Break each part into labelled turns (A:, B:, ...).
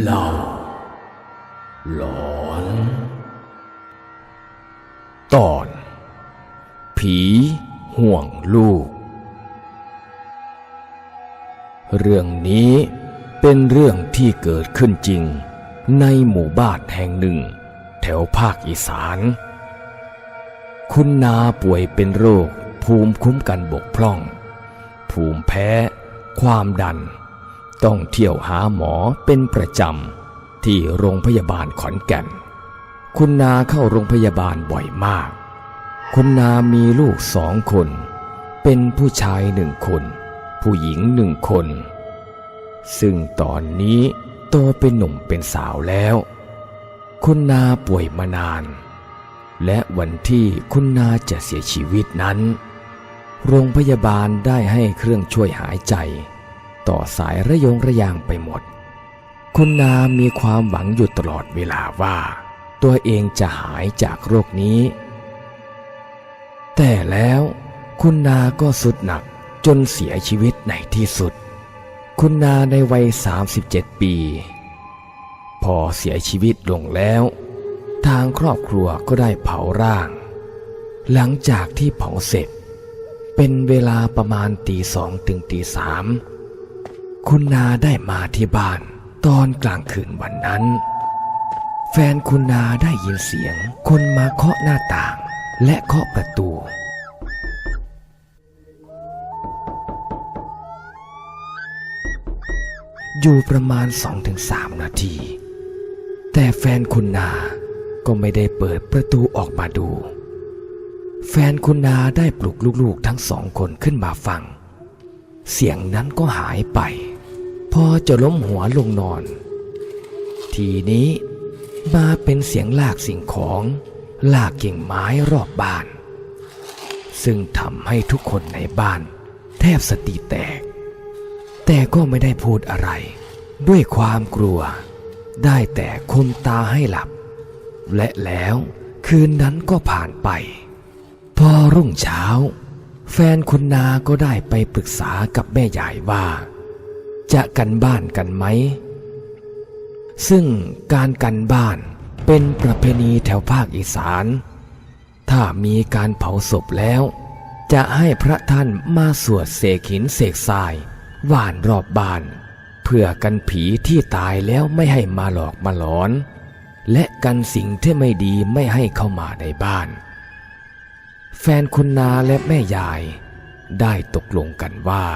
A: เล่าหลอน ตอน ผีห่วงลูก เรื่องนี้เป็นเรื่องที่เกิดขึ้นจริง ในหมู่บ้านแห่งหนึ่ง แถวภาคอีสาน คุณนาป่วยเป็นโรค ภูมิคุ้มกันบกพร่อง ภูมิแพ้ ความดัน ต้องเที่ยวหาหมอเป็นประจำ ที่โรงพยาบาลขอนแก่น คุณนาเข้าโรงพยาบาลบ่อยมาก คุณนามีลูกสองคน เป็นผู้ชายหนึ่งคน ผู้หญิงหนึ่งคน ซึ่งตอนนี้โตเป็นหนุ่มเป็นสาวแล้ว คุณนาป่วยมานานและวันที่คุณนาจะเสียชีวิตนั้น โรงพยาบาลได้ให้เครื่องช่วยหายใจ ต่อสายระยงระยางไปหมด คุณนามีความหวังอยู่ตลอดเวลาว่า ตัวเองจะหายจากโรคนี้ แต่แล้วคุณนาก็สุดหนักจนเสียชีวิตในที่สุด คุณนาในวัย 37 ปี พอเสียชีวิตลงแล้ว ทางครอบครัวก็ได้เผาร่าง หลังจากที่เผาเสร็จ เป็นเวลาประมาณตีสองถึงตีสามคุณนาได้มาที่บ้านตอนกลางคืนวันนั้น แฟนคุณนาได้ยินเสียง คนมาเคาะหน้าต่าง และเคาะประตู อยู่ประมาณ2-3นาที แต่แฟนคุณนาก็ไม่ได้เปิดประตูออกมาดู แฟนคุณนาได้ปลุกลูกๆทั้งสองคนขึ้นมาฟัง เสียงนั้นก็หายไป พอจะล้มหัวลงนอน ทีนี้มาเป็นเสียงลากสิ่งของลากกิ่งไม้รอบบ้าน ซึ่งทำให้ทุกคนในบ้าน แทบสติแตก แต่ก็ไม่ได้พูดอะไร ด้วยความกลัว ได้แต่คมตาให้หลับ และแล้วคืนนั้นก็ผ่านไป พอรุ่งเช้า แฟนคุณนาก็ได้ไปปรึกษากับแม่ยายว่า จะกันบ้านกันไหม ซึ่งการกันบ้านเป็นประเพณีแถวภาคอีสาน ถ้ามีการเผาศพแล้ว จะให้พระท่านมาสวดเสกหินเสกทรายว่านรอบบ้าน เพื่อกันผีที่ตายแล้วไม่ให้มาหลอกมาหลอน และกันสิ่งที่ไม่ดีไม่ให้เข้ามาในบ้าน แฟนคุณนาและแม่ยาย ได้ตกลงกันว่า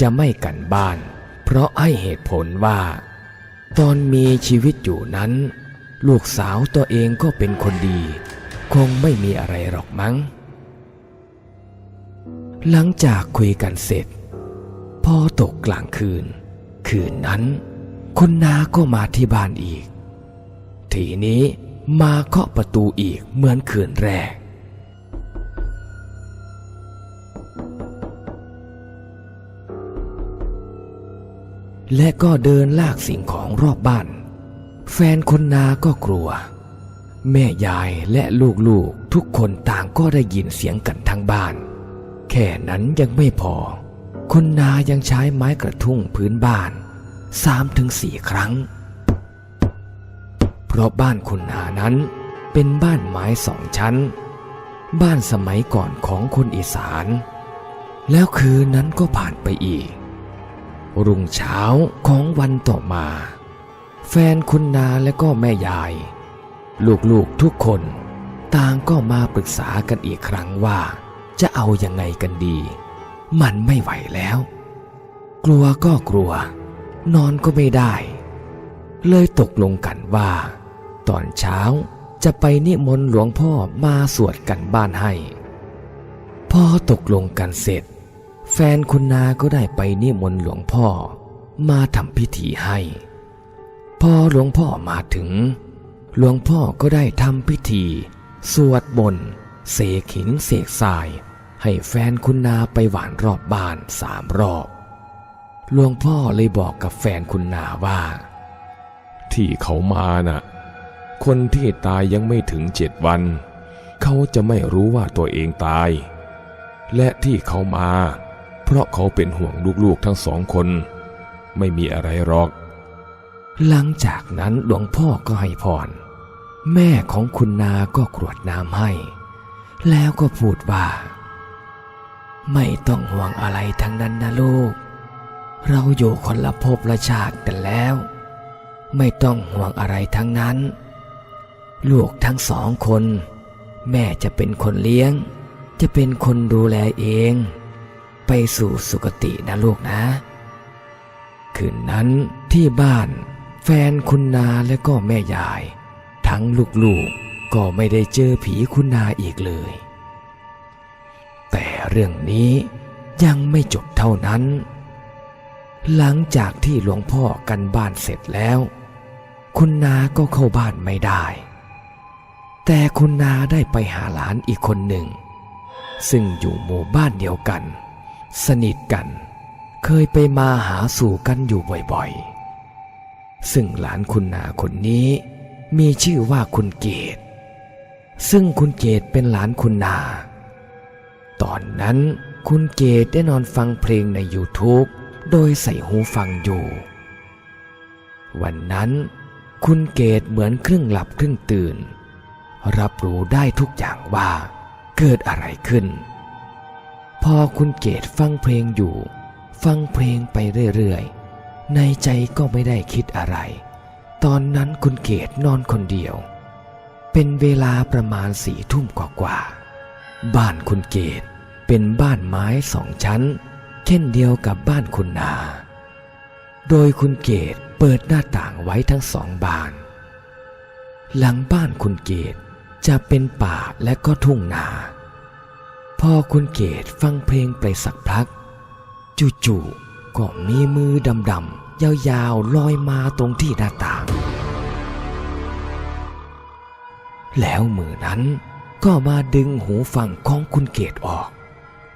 A: จะไม่กันบ้าน เพราะให้เหตุผลว่า ตอนมีชีวิตอยู่นั้น ลูกสาวตัวเองก็เป็นคนดี คงไม่มีอะไรหรอกมั้ง หลังจากคุยกันเสร็จ พอตกกลางคืน คืนนั้น คุณนาก็มาที่บ้านอีก ทีนี้มาเคาะประตูอีกเหมือนคืนแรก และก็เดินลากสิ่งของรอบบ้าน แฟนคุณนาก็กลัว แม่ยายและลูกๆทุกคนต่างก็ได้ยินเสียงกันทั้งบ้าน แค่นั้นยังไม่พอคุณนายังใช้ไม้กระทุ้งพื้นบ้านสามถึงสี่ครั้ง เพราะบ้านคุณนานั้นเป็นบ้านไม้สองชั้น บ้านสมัยก่อนของคนอีสาน แล้วคืนนั้นก็ผ่านไปอีก รุ่งเช้าของวันต่อมา แฟนคุณนาและก็แม่ยาย ลูกๆทุกคน ต่างก็มาปรึกษากันอีกครั้งว่า จะเอายังไงกันดี มันไม่ไหวแล้ว กลัวก็กลัว นอนก็ไม่ได้ เลยตกลงกันว่า ตอนเช้าจะไปนิมนต์หลวงพ่อมาสวดกันบ้านให้ พอตกลงกันเสร็จ แฟนคุณนาก็ได้ไปนิมนต์หลวงพ่อมาทำพิธีให้ พอหลวงพ่อมาถึง หลวงพ่อก็ได้ทำพิธี สวดบนเสกหินเสกทราย ให้แฟนคุณนาไปหวานรอบบ้านสามรอบ หลวงพ่อเลยบอกกับแฟนคุณนาว่า
B: ที่เขามาน่ะ คนที่ตายยังไม่ถึงเจ็ดวัน เขาจะไม่รู้ว่าตัวเองตาย และที่เขามา เพราะเขาเป็นห่วงลูกๆทั้งสองคน ไม่มีอะไรหรอก
A: หลังจากนั้นหลวงพ่อก็ให้พร แม่ของคุณนาก็กรวดน้ำให้ แล้วก็พูดว่า ไม่ต้องห่วงอะไรทั้งนั้นนะลูก เราอยู่คนละภพละชาติกันแล้ว ไม่ต้องห่วงอะไรทั้งนั้น ลูกทั้งสองคน แม่จะเป็นคนเลี้ยง จะเป็นคนดูแลเอง ไปสู่สุคตินะลูกนะ คืนนั้นที่บ้านแฟนคุณนาและก็แม่ยาย ทั้งลูกๆก็ไม่ได้เจอผีคุณนาอีกเลย แต่เรื่องนี้ยังไม่จบเท่านั้น หลังจากที่หลวงพ่อกันบ้านเสร็จแล้ว คุณนาก็เข้าบ้านไม่ได้ แต่คุณนาได้ไปหาหลานอีกคนหนึ่ง ซึ่งอยู่หมู่บ้านเดียวกัน สนิทกัน เคยไปมาหาสู่กันอยู่บ่อยๆ ซึ่งหลานคุณนาคนนี้มีชื่อว่าคุณเกต ซึ่งคุณเกตเป็นหลานคุณนา ตอนนั้นคุณเกตได้นอนฟังเพลงใน YouTube โดยใส่หูฟังอยู่ วันนั้นคุณเกตเหมือนครึ่งหลับครึ่งตื่น รับรู้ได้ทุกอย่างว่าเกิดอะไรขึ้น พอคุณเกตฟังเพลงอยู่ ฟังเพลงไปเรื่อยๆ ในใจก็ไม่ได้คิดอะไร ตอนนั้นคุณเกตนอนคนเดียว เป็นเวลาประมาณสี่ทุ่มกว่าๆบ้านคุณเกตเป็นบ้านไม้สองชั้น เช่นเดียวกับบ้านคุณนา โดยคุณเกตเปิดหน้าต่างไว้ทั้งสองบาน หลังบ้านคุณเกตจะเป็นป่าและก็ทุ่งนา พอคุณเกตฟังเพลงไปสักพัก จู่ๆก็มีมือดำๆยาวๆลอยมาตรงที่หน้าต่าง แล้วมือนั้นก็มาดึงหูฟังของคุณเกตออก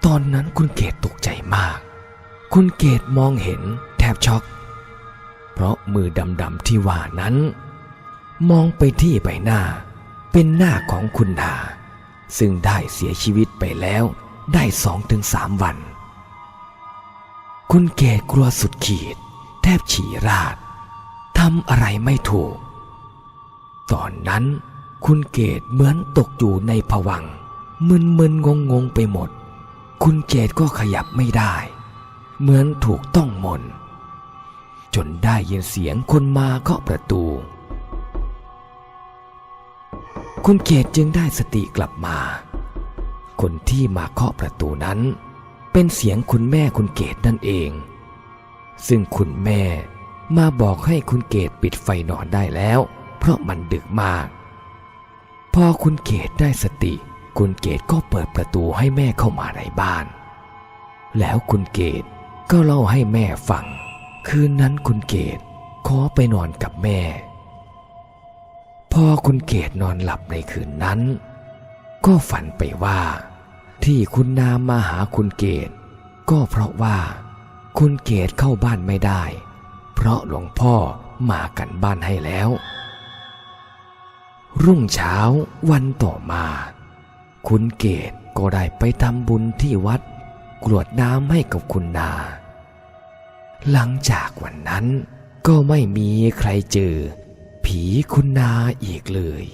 A: ตอนนั้นคุณเกตตกใจมาก คุณเกตมองเห็นแทบช็อก เพราะมือดำๆที่ว่านั้น มองไปที่ใบหน้า เป็นหน้าของคุณนา ซึ่งได้เสียชีวิตไปแล้วได้สองถึงสามวัน คุณเกตกลัวสุดขีด แทบฉี่ราดทำอะไรไม่ถูก ตอนนั้นคุณเกตเหมือนตกอยู่ในผวังค์มึนๆงงๆไปหมด คุณเกตก็ขยับไม่ได้ เหมือนถูกต้องมน จนได้ยินเสียงคนมาเคาะประตู คุณเกตจึงได้สติกลับมา คนที่มาเคาะประตูนั้น เป็นเสียงคุณแม่คุณเกตนั่นเอง ซึ่งคุณแม่มาบอกให้คุณเกตปิดไฟนอนได้แล้ว เพราะมันดึกมาก พอคุณเกตได้สติ คุณเกตก็เปิดประตูให้แม่เข้ามาในบ้าน แล้วคุณเกตก็เล่าให้แม่ฟัง คืนนั้นคุณเกตขอไปนอนกับแม่ อคุณเกตนอนหลับในคืนนั้น ก็ฝันไปว่า ที่คุณนามมาหาคุณเกต ก็เพราะว่า คุณเกตเข้าบ้านไม่ได้ เพราะหลวงพ่อมากันบ้านให้แล้ว รุ่งเช้าวันต่อมา คุณเกตก็ได้ไปทำบุญที่วัดกรวดน้ำให้กับคุณนา หลังจากวันนั้นก็ไม่มีใครเจอ ผีคุณนาอีกเลย